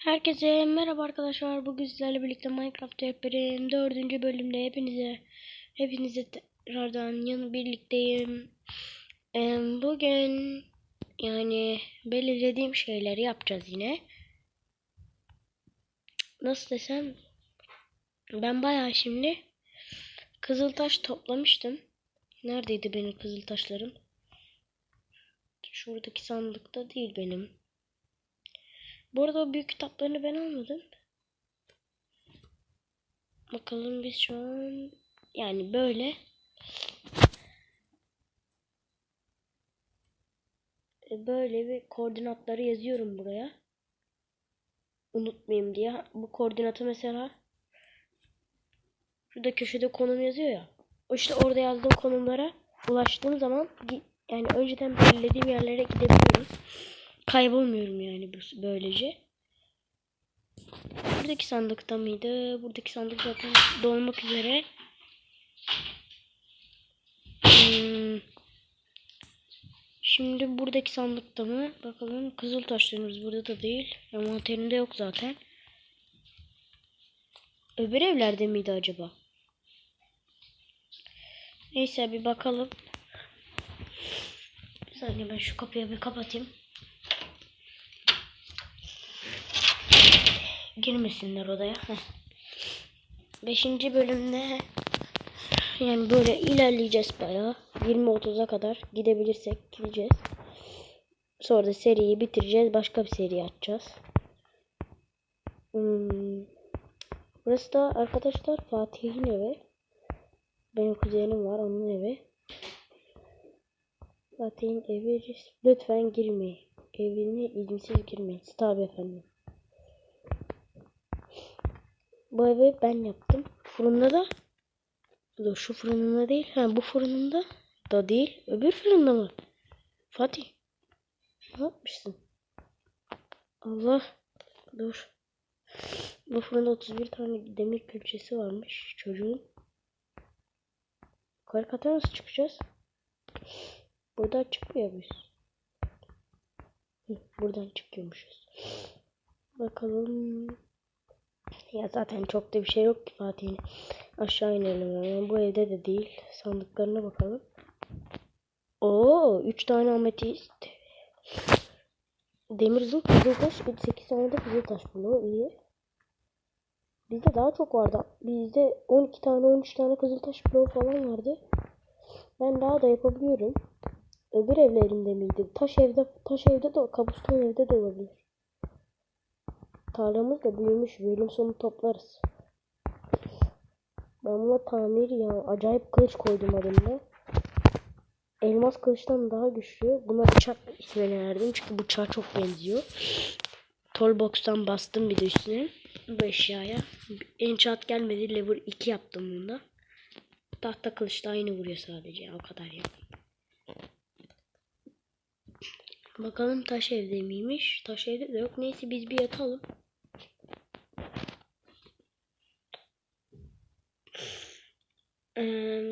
Herkese merhaba arkadaşlar. Bugün sizlerle birlikte Minecraft yaparım. Dördüncü bölümde hepinize hepinize tekrardan yanı birlikteyim. Bugün yani belirlediğim şeyleri yapacağız yine. Nasıl desem ben bayağı şimdi kızıltaş toplamıştım. Neredeydi benim kızıltaşlarım? Şuradaki sandıkta değil benim. Bu arada o büyük kitaplarını ben almadım. Bakalım biz şu an yani böyle E, böyle bir koordinatları yazıyorum buraya. Unutmayayım diye. Bu koordinatı mesela şurada köşede konum yazıyor ya. İşte orada yazdığım konumlara ulaştığım zaman yani önceden belirlediğim yerlere gidebiliyorum. Kaybolmuyorum yani böylece. Buradaki sandıkta mıydı? Buradaki sandık zaten dolmak üzere. Hmm. Şimdi buradaki sandıkta mı? Bakalım. Kızıl taşlarımız burada da değil. Envanterinde yok zaten. Öbür evlerde miydi acaba? Neyse bir bakalım. Bir saniye ben şu kapıyı bir kapatayım. Girmesinler odaya. Heh. Beşinci bölümde yani böyle ilerleyeceğiz bayağı. 20-30'a kadar gidebilirsek gideceğiz. Sonra da seriyi bitireceğiz. Başka bir seri açacağız. Hmm. Burası da arkadaşlar Fatih'in evi. Benim kuzenim var onun evi. Fatih'in evi. Lütfen girmeyin. Evine izinsiz girmeyin. Tabi efendim. Bu evi ben yaptım. Fırında da Dur şu fırınında değil. Ha bu fırınında da değil. Öbür fırında mı? Fatih. Ne yapmışsın? Allah. Dur. Bu fırında 31 tane demir külçesi varmış çocuğun. Yukarı kata nasıl çıkacağız? Buradan çıkmıyor muyuz? Hı, buradan çıkıyormuşuz. Bakalım. Ya zaten çok da bir şey yok ki Fatih'in. Aşağı inelim hemen. Bu evde de değil. Sandıklarına bakalım. Oo, 3 tane ametist. Demir zırh, kızıltaş, 8 tane de kızıltaş bloğu. iyi. Bizde daha çok vardı. Bizde 12 tane, 13 tane kızıltaş bloğu falan vardı. Ben daha da yapabiliyorum. Öbür evlerinde miydi? Taş evde, taş evde de, kabuston evde de olabilir. Tarlamız da büyümüş. Bölüm sonu toplarız. Ben buna tamir ya. Acayip kılıç koydum adımda. Elmas kılıçtan daha güçlü. Buna bıçak ismini verdim. Çünkü bıçağa çok benziyor. Tollbox'tan bastım bir de üstüne. Bu eşyaya. Enchant gelmedi. Level 2 yaptım bunda. Tahta kılıç da aynı vuruyor sadece. O kadar ya. Bakalım taş evde miymiş? Taş evde de yok. Neyse biz bir yatalım.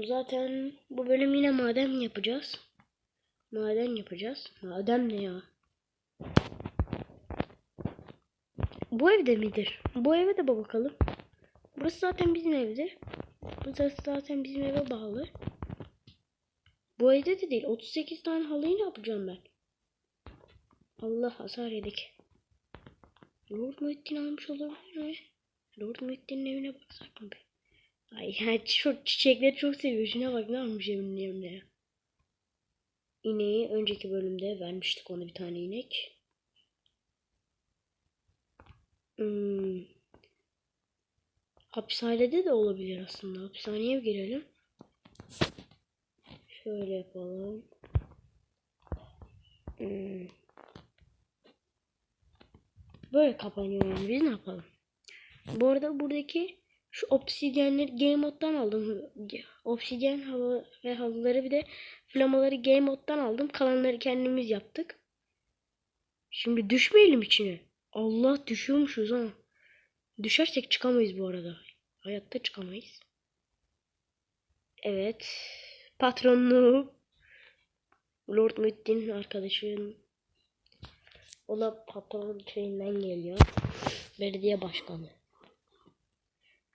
Zaten bu bölüm yine maden yapacağız. Maden yapacağız. Maden ne ya? Bu evde midir? Bu eve de bakalım. Burası zaten bizim evdir. Burası zaten bizim eve bağlı. Bu evde de değil. 38 tane halıyı ne yapacağım ben? Allah hasar yedik. Lord Muhittin almış olabilir mi? Lord Muhittin'in evine baksak mı be? Ay ya çok çiçekleri çok seviyor. Şuna bak ne almış evinin. İneği önceki bölümde vermiştik ona bir tane inek. Hmm. Hapishanede de olabilir aslında. Hapishaneye girelim. Şöyle yapalım. Hmm. Böyle kapanıyor yani. Biz ne yapalım? Bu arada buradaki şu obsidyenleri game moddan aldım. Obsidyen halı ve halıları bir de flamaları game moddan aldım. Kalanları kendimiz yaptık. Şimdi düşmeyelim içine. Allah düşüyormuşuz ha. Düşersek çıkamayız bu arada. Hayatta çıkamayız. Evet. Patronluğu Lord Muhittin arkadaşım O da patronun şeyinden geliyor. Belediye başkanı.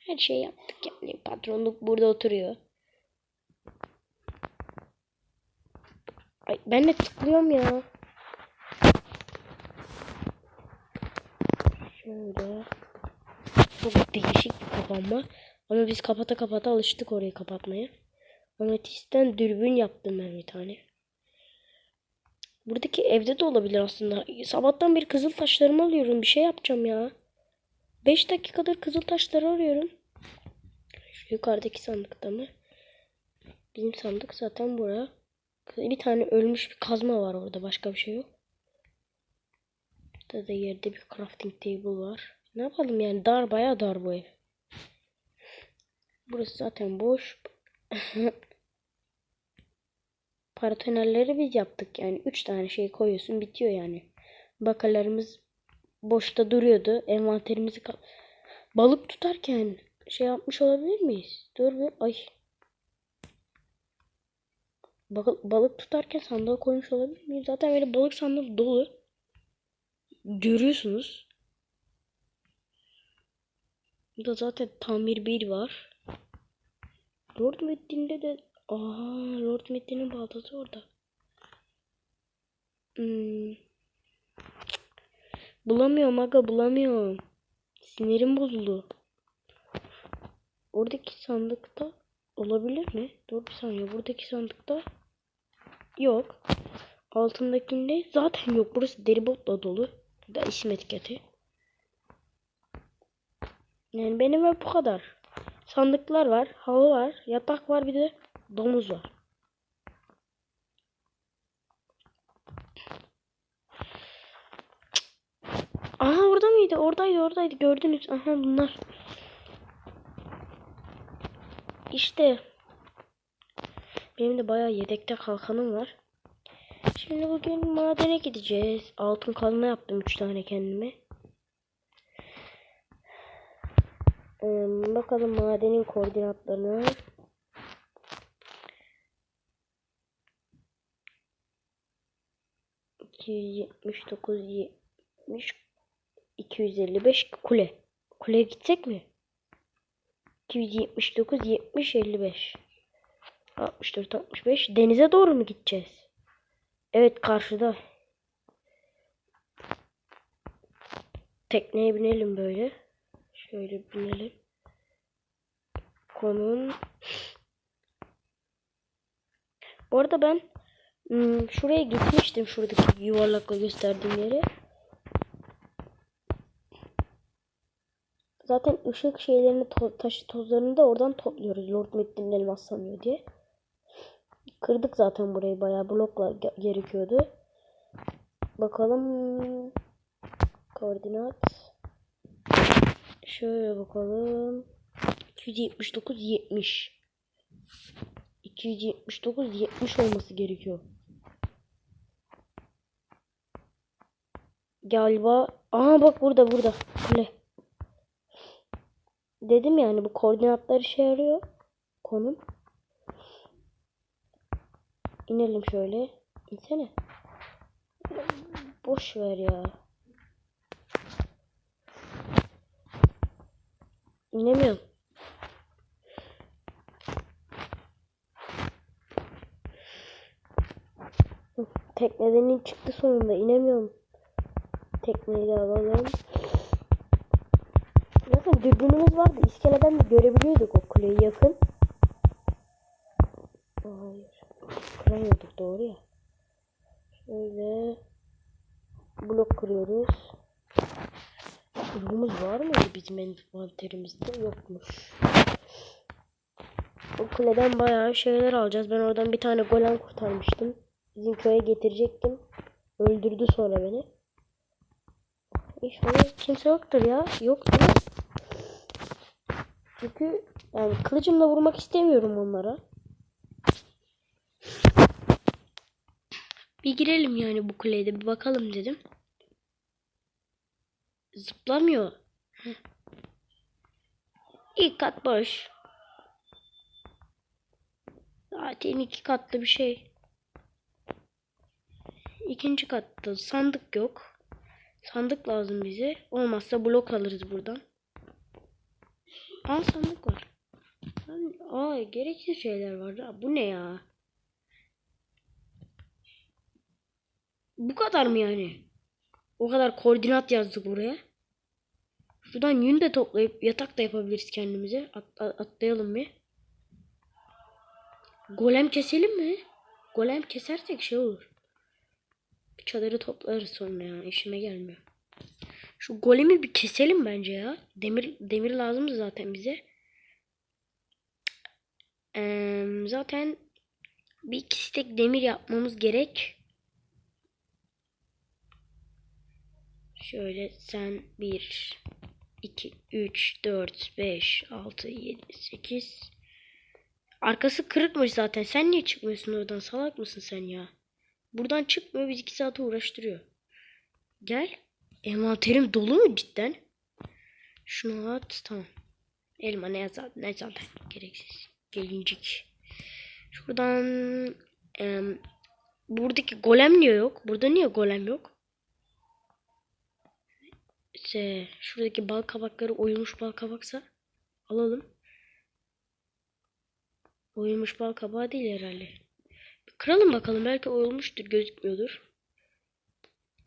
Her şey yaptık yani. Patronluk burada oturuyor. Ay ben de tıklıyorum ya. Şöyle. Çok değişik bir kapanma. Ama biz kapata kapata alıştık orayı kapatmaya. Ametisten dürbün yaptım ben bir tane. Buradaki evde de olabilir aslında. Sabahtan beri kızıl taşlarımı alıyorum. Bir şey yapacağım ya. 5 dakikadır kızıl taşları arıyorum. Şu yukarıdaki sandıkta mı? Bizim sandık zaten buraya. Bir tane ölmüş bir kazma var orada. Başka bir şey yok. Burada da yerde bir crafting table var. Ne yapalım yani dar bayağı dar bu ev. Burası zaten boş. Paratonerleri biz yaptık yani. Üç tane şey koyuyorsun bitiyor yani. Bakalarımız boşta duruyordu. Envanterimizi balık tutarken şey yapmış olabilir miyiz? Dur bir ay. Bak- balık tutarken sandığa koymuş olabilir miyiz? Zaten böyle balık sandığı dolu. Görüyorsunuz. Burada zaten tamir bir var. Lord Metin'de de Aa, Lord Metin'in baltası orada. Hmm. Bulamıyorum aga bulamıyorum. Sinirim bozuldu. Oradaki sandıkta olabilir mi? Dur bir saniye. Buradaki sandıkta yok. Altındakinde zaten yok. Burası deribotla dolu. Bu da isim etiketi. Yani benim ev bu kadar. Sandıklar var, halı var, yatak var bir de domuz var. Aha orada mıydı? Oradaydı, oradaydı. Gördünüz. Aha bunlar. İşte. Benim de bayağı yedekte kalkanım var. Şimdi bugün madene gideceğiz. Altın kazma yaptım 3 tane kendime. Ee, bakalım madenin koordinatlarını. İki yetmiş dokuz yetmiş iki yüz elli beş kule. Kuleye gitsek mi? 279 70 55 64 65 denize doğru mu gideceğiz? Evet karşıda. Tekneye binelim böyle. Şöyle binelim. Konum. Bu arada ben hmm, şuraya gitmiştim. Şuradaki yuvarlakla gösterdiğim yere. Zaten ışık şeylerini to taşı tozlarını da oradan topluyoruz. Lord Metin'in elmas sanıyor diye. Kırdık zaten burayı bayağı blokla ge- gerekiyordu. Bakalım koordinat. Şöyle bakalım. 279 70. 279 70 olması gerekiyor. Galiba aha bak burada burada. Kule. Dedim yani bu koordinatlar işe yarıyor. Konum. İnelim şöyle. İnsene. Boş ver ya. İnemiyorum. Hı, Teknedenin çıktı sonunda inemiyorum. Tekneyi de alalım. Dürbünümüz vardı. İskeleden de görebiliyorduk o kuleyi yakın. Hayır. Kıramıyorduk doğru ya. Şöyle blok kırıyoruz. Bloğumuz var mıydı bizim envanterimizde? Yokmuş. Bu kuleden bayağı şeyler alacağız. Ben oradan bir tane golem kurtarmıştım. Bizim köye getirecektim. Öldürdü sonra beni. İnşallah kimse yoktur ya. Yok değil mi? Çünkü yani kılıcımla vurmak istemiyorum onlara. Bir girelim yani bu kuleye de bir bakalım dedim. Zıplamıyor. İlk kat boş. Zaten iki katlı bir şey. İkinci katta sandık yok. Sandık lazım bize. Olmazsa blok alırız buradan. Aa sandık var. Aa gereksiz şeyler var. Bu ne ya? Bu kadar mı yani? O kadar koordinat yazdık buraya. Şuradan yün de toplayıp yatak da yapabiliriz kendimize. At- at- atlayalım bir. Golem keselim mi? Golem kesersek şey olur. Çadırı toplarız sonra ya. işime gelmiyor. Şu golemi bir keselim bence ya. Demir demir lazım zaten bize. Eee, zaten bir iki stek demir yapmamız gerek. Şöyle sen 1 2 3 4 5 6 7 8 Arkası kırıkmış zaten. Sen niye çıkmıyorsun oradan? Salak mısın sen ya? Buradan çıkmıyor. Biz 2 saate uğraştırıyor. Gel. Envanterim dolu mu cidden? Şunu at. Tamam. Elma ne zaten, ne zaten gereksiz. Gelincik. Şuradan em, buradaki golem niye yok? Burada niye golem yok? İşte şuradaki bal kabakları oyulmuş bal kabaksa alalım. Oyulmuş bal kabağı değil herhalde. Kıralım bakalım belki oyulmuştur gözükmüyordur.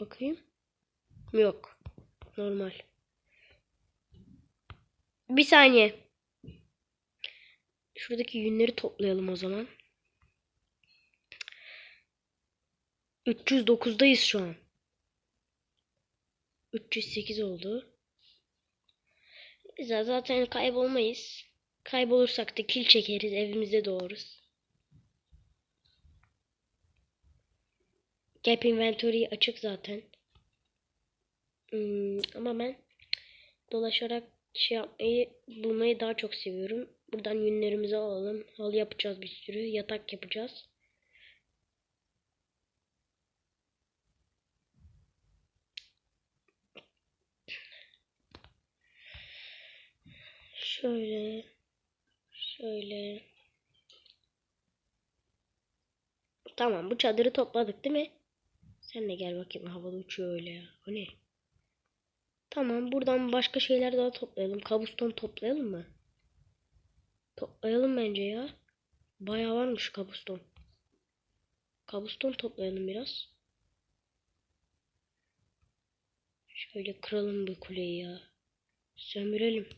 Bakayım. Yok. Normal. Bir saniye. Şuradaki yünleri toplayalım o zaman. 309'dayız şu an. 308 oldu. Biz zaten kaybolmayız. Kaybolursak da kil çekeriz. Evimize doğuruz. Gap inventory açık zaten. Hmm, ama ben dolaşarak şey yapmayı bulmayı daha çok seviyorum. Buradan yünlerimizi alalım. Halı yapacağız bir sürü. Yatak yapacağız. Şöyle. Şöyle. Tamam bu çadırı topladık değil mi? Sen de gel bakayım havada uçuyor öyle ya. O ne? Tamam buradan başka şeyler daha toplayalım. Kabuston toplayalım mı? Toplayalım bence ya. Bayağı varmış kabuston. Kabuston toplayalım biraz. Şöyle kıralım bu kuleyi ya. Sömürelim.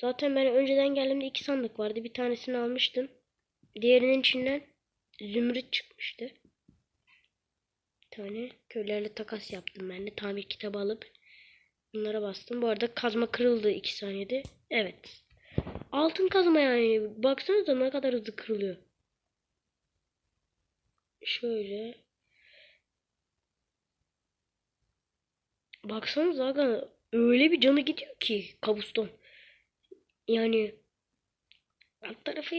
Zaten ben önceden geldiğimde iki sandık vardı. Bir tanesini almıştım. Diğerinin içinden zümrüt çıkmıştı. Tane köylerle takas yaptım ben de. Tamir kitabı alıp bunlara bastım. Bu arada kazma kırıldı iki saniyede. Evet. Altın kazma yani. Baksanıza ne kadar hızlı kırılıyor. Şöyle. Baksanıza aga öyle bir canı gidiyor ki kabuston. Yani alt tarafı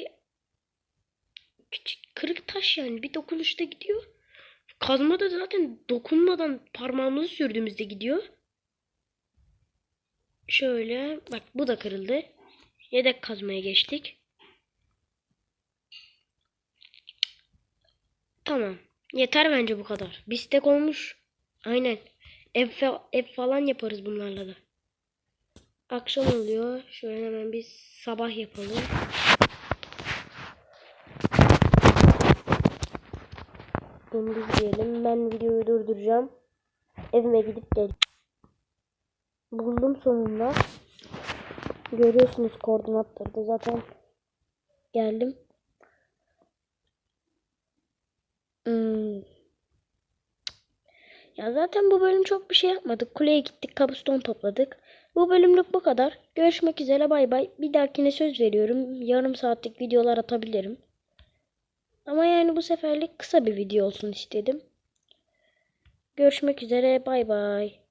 küçük kırık taş yani bir dokunuşta gidiyor. Kazma da zaten dokunmadan parmağımızı sürdüğümüzde gidiyor. Şöyle bak bu da kırıldı. Yedek kazmaya geçtik. Tamam. Yeter bence bu kadar. Bistek olmuş. Aynen. Ev, ev falan yaparız bunlarla da. Akşam oluyor. Şöyle hemen bir sabah yapalım. Gündüz diyelim. Ben videoyu durduracağım. Evime gidip gel. Buldum sonunda. Görüyorsunuz koordinatları da zaten geldim. Hmm. Ya zaten bu bölüm çok bir şey yapmadık. Kuleye gittik, kabuston topladık. Bu bölümlük bu kadar. Görüşmek üzere bay bay. Bir dahakine söz veriyorum. Yarım saatlik videolar atabilirim. Ama yani bu seferlik kısa bir video olsun istedim. Görüşmek üzere bay bay.